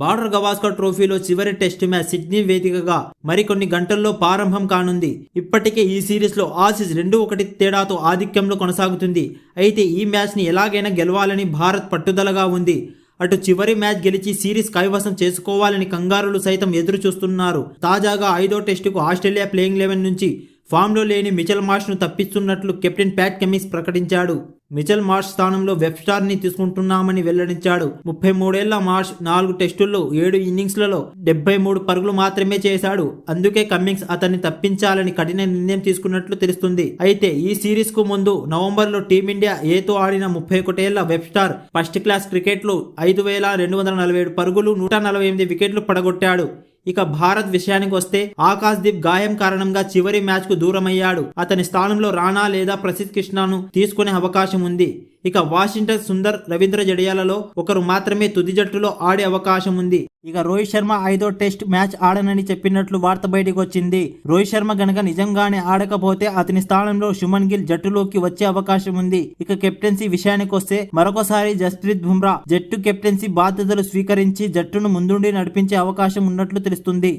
Border Gavaskar ట్రోఫీలో చివరి test match Sydney వేదికగా మరికొన్ని గంటల్లో ప్రారంభం కానుంది. ఇప్పటికే ఈ సిరీస్లో ఆసీస్ రెండు ఒకటి తేడాతో ఆధిక్యంలో కొనసాగుతుంది. అయితే ఈ మ్యాచ్ని ఎలాగైనా గెలవాలని భారత్ పట్టుదలగా ఉంది. అటు చివరి మ్యాచ్ గెలిచి సిరీస్ కైవసం చేసుకోవాలని కంగారులు సైతం ఎదురు చూస్తున్నారు తాజాగా ఐదో టెస్టుకు ఆస్ట్రేలియా ప్లేయింగ్ లెవెన్ నుంచి ఫామ్లో లేని మిచెల్ మార్ష్ను తప్పిస్తున్నట్లు కెప్టెన్ ప్యాట్ కెమిస్ ప్రకటించాడు. మిచెల్ మార్ష్ స్థానంలో వెబ్స్టార్ని తీసుకుంటున్నామని వెల్లడించాడు. ముప్పై మూడేళ్ళ మార్ష్ నాలుగు టెస్టుల్లో ఏడు ఇన్నింగ్స్లలో డెబ్బై మూడు పరుగులు మాత్రమే చేశాడు. అందుకే కమ్మింగ్స్ అతన్ని తప్పించాలని కఠిన నిర్ణయం తీసుకున్నట్లు తెలుస్తుంది. అయితే ఈ సిరీస్కు ముందు నవంబర్లో టీమిండియా ఏతో ఆడిన ముప్పై ఒకటేళ్ళ వెబ్స్టార్ ఫస్ట్ క్లాస్ క్రికెట్లో ఐదు వేల రెండు వందల నలభై ఏడు పరుగులు నూట నలభై ఎనిమిది వికెట్లు పడగొట్టాడు. ఇక భారత్ విషయానికి వస్తే ఆకాశ్ దీప్ గాయం కారణంగా చివరి మ్యాచ్కు దూరమయ్యాడు. అతని స్థానంలో రాణా లేదా ప్రసిద్ కృష్ణను తీసుకునే అవకాశం ఉంది. ఇక వాషింగ్టన్ సుందర్ రవీంద్ర జడియాలలో ఒకరు మాత్రమే తుది జట్టులో ఆడే అవకాశం ఉంది. ఇక రోహిత్ శర్మ ఐదో టెస్ట్ మ్యాచ్ ఆడనని చెప్పినట్లు వార్త బయటకు వచ్చింది. రోహిత్ శర్మ గనక నిజంగానే ఆడకపోతే అతని స్థానంలో శుమన్ గిల్ జట్టులోకి వచ్చే అవకాశం ఉంది. ఇక కెప్టెన్సీ విషయానికి వస్తే మరొకసారి జస్ప్రీత్ బుమ్రా జట్టు కెప్టెన్సీ బాధ్యతలు స్వీకరించి జట్టును ముందుండి నడిపించే అవకాశం ఉన్నట్లు తెలుస్తుంది.